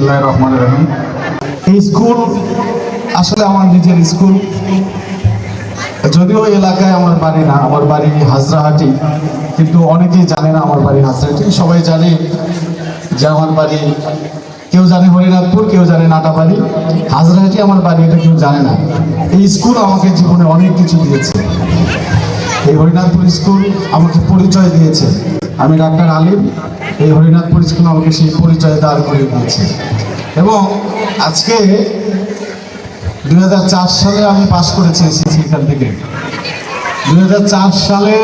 বিসমুল্লাহ রহিম। এই স্কুল আসলে আমার নিজের স্কুল। যদিও এলাকায় আমার বাড়ি না, আমার বাড়ি হাজরাহাটি, কিন্তু অনেকেই জানে না আমার বাড়ি হাজরাহাটি। সবাই জানে যে আমার বাড়ি কেউ জানে হরিনাথপুর, কেউ জানে নাটাবাড়ি হাজরাহাটি আমার বাড়ি, এটা কেউ জানে না। এই স্কুল আমাকে জীবনে অনেক কিছু দিয়েছে। এই হরিনাথপুর স্কুল আমাকে পরিচয় দিয়েছে। আমি ডাক্তার আলিম। এই হরিনাথপুর স্কুল আমাকে সেই পরিচয় দাঁড় করে দিয়েছে। এবং আজকে দু হাজার চার সালে আমি পাশ করেছি এসেছি এখান থেকে। দু হাজার চার সালে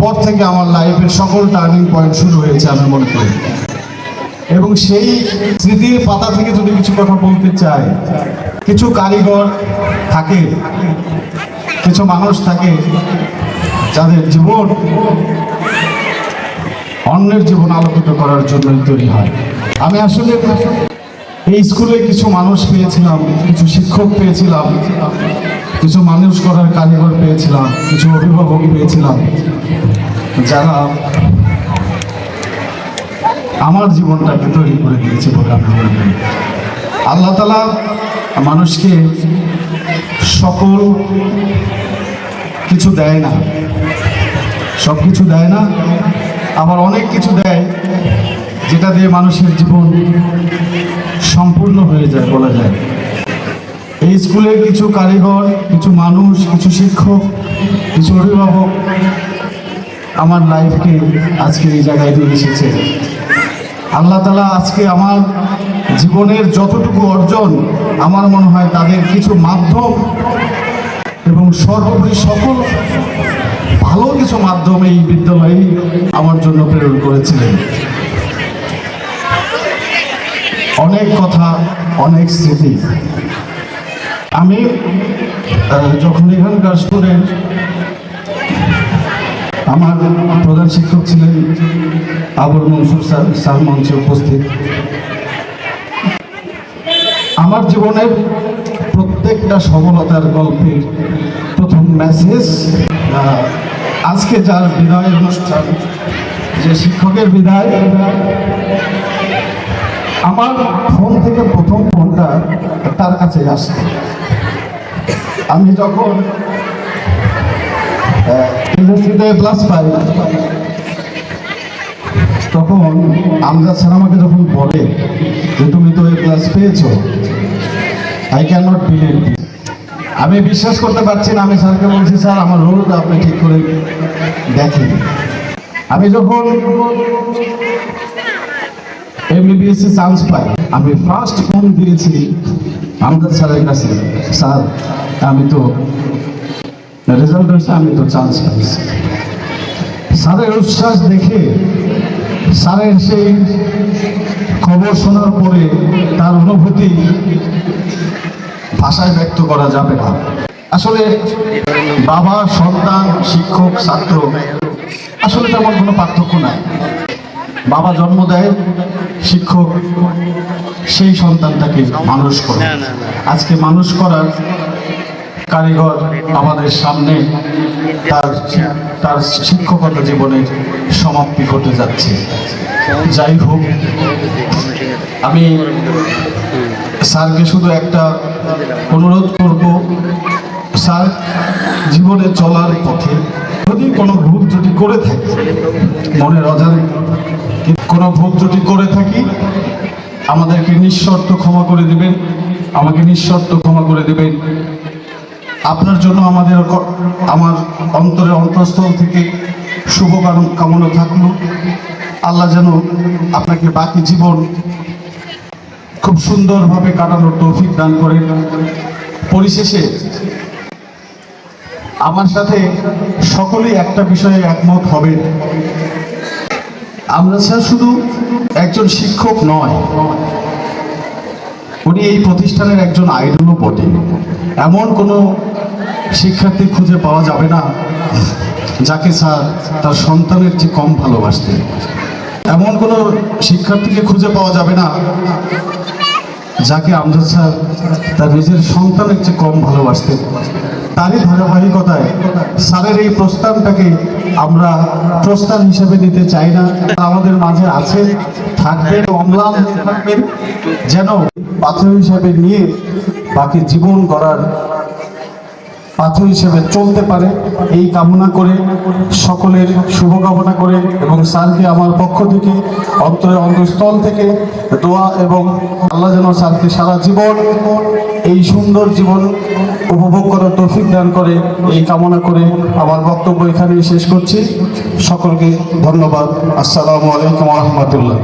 পর থেকে আমার লাইফের সকল টার্নিং পয়েন্ট শুরু হয়েছে আমি মনে করি। এবং সেই স্মৃতির পাতা থেকে যদি কিছু কথা বলতে চাই, কিছু কারিগর থাকে, কিছু মানুষ থাকে, যাদের জীবন অন্যের জীবন আলোকিত করার জন্যই তৈরি হয়। আমি আসলে এই স্কুলে কিছু মানুষ পেয়েছিলাম, কিছু শিক্ষক পেয়েছিলাম, কিছু মানুষ করার কারিগর পেয়েছিলাম, কিছু অভিভাবক পেয়েছিলাম, যারা আমার জীবনটাকে তৈরি করে দিয়েছে বলে আল্লাহ তালা মানুষকে সকল কিছু দেয় না সব কিছু দেয় না আবার অনেক কিছু দেয়, যেটা দিয়ে মানুষের জীবন সম্পূর্ণ হয়ে যায় বলা যায়। এই স্কুলের কিছু কারিগর, কিছু মানুষ, কিছু শিক্ষক, কিছু অভিভাবক আমার লাইফকে আজকে এই জায়গায় দিয়ে এসেছে। আল্লাহ তালা আজকে আমার জীবনের যতটুকু অর্জন, আমার মনে হয় তাদের কিছু মাধ্যম এবং সর্বোপরি সকল ভালো কিছু মাধ্যম এই বিদ্যালয়ে আমার জন্য প্রেরণ করেছিলেন। অনেক কথা, অনেক স্মৃতি। আমি যখন এখানকার স্টুডেন্ট আমার প্রধান শিক্ষক ছিলেন আবুল মনসুর স্যার স্যার মঞ্চে উপস্থিত। আমার জীবনের প্রত্যেকটা সফলতার গল্পের প্রথম মেসেজ আজকে যার বিদায় অনুষ্ঠান, যে শিক্ষকের বিদায়, আমার ফোন থেকে প্রথম ফোনটা তার কাছে আসতো আমি যখন ইন্ডাস্ট্রিতে ক্লাস পাই, তখন আমজাদ স্যার আমাকে যখন বলে যে, তুমি তো এই ক্লাস পেয়েছ আই ক্যান নট বিলিভ আমি বিশ্বাস করতে পারছি না, আমি স্যারকে বলছি, স্যার, আমার রোলটা আপনি ঠিক করে দেখেন। আমি যখন এমবিবিএসে চান্স পাই, আমি ফার্স্ট ফোন দিয়েছি আমজাদ স্যারের কাছে। স্যার, আমি তো রেজাল্ট হয়েছে, আমি তো চান্স পাইছি। স্যারের উচ্ছ্বাস দেখে স্যারের সেই খবর শোনার পরে তার অনুভূতি ভাষায় ব্যক্ত করা যাবে না। আসলে বাবা সন্তান শিক্ষক ছাত্র আসলে তেমন কোনো পার্থক্য নাই। বাবা জন্ম দেয় শিক্ষক সেই সন্তানটাকে মানুষ করে। আজকে মানুষ করার কারিগর আমাদের সামনে তার তার শিক্ষকতা জীবনের সমাপ্তি ঘটে যাচ্ছে। যাই হোক আমি স্যারকে শুধু একটা অনুরোধ করব, স্যার, জীবনে চলার পথে যদি কোনো ভুল ত্রুটি করে থাকি মনের অজানে কোনো ভুল ত্রুটি করে থাকি, আমাদেরকে নিঃশর্ত ক্ষমা করে দেবেন, আমাকে নিঃশর্ত ক্ষমা করে দেবেন। আপনার জন্য আমাদের আমার অন্তরে অন্তঃস্থল থেকে শুভ কামনা থাকল। আল্লাহ যেন আপনাকে বাকি জীবন খুব সুন্দরভাবে কাটানোর তৌফিক দান করেন। পরিশেষে আমার সাথে সকলেই একটা বিষয়ে একমত হবেন। আমরা স্যার শুধু একজন শিক্ষক নয়, উনি এই প্রতিষ্ঠানের একজন আইডলও বটে। এমন কোনো শিক্ষার্থী খুঁজে পাওয়া যাবে না, যাকে স্যার তার সন্তানের চেয়ে কম ভালোবাসতেন। এমন কোনো শিক্ষার্থীকে খুঁজে পাওয়া যাবে না যাকে আমজাদ স্যার তার নিজের সন্তানের চেয়ে কম ভালোবাসতেন। তারই ধারাবাহিকতায় স্যারের এই প্রস্তাবটাকে আমরা প্রস্তাব হিসেবে নিতে চাই না। আমাদের মাঝে আছে, থাকবে এবং অম্লান থাকবেন যেন পাথর হিসাবে নিয়ে বাকি জীবন গড়ার পাথর হিসেবে চলতে পারে। এই কামনা করে সকলের শুভকামনা করে এবং স্যারকে আমার পক্ষ থেকে, অন্তরের অন্তঃস্থল থেকে দোয়া এবং আল্লাহ যেন স্যারকে সারা জীবন এই সুন্দর জীবন উপভোগ করার তৌফিক দান করে এই কামনা করে আমার বক্তব্য এখানেই শেষ করছি। সকলকে ধন্যবাদ। আসসালামু আলাইকুম রহমতুল্লাহ।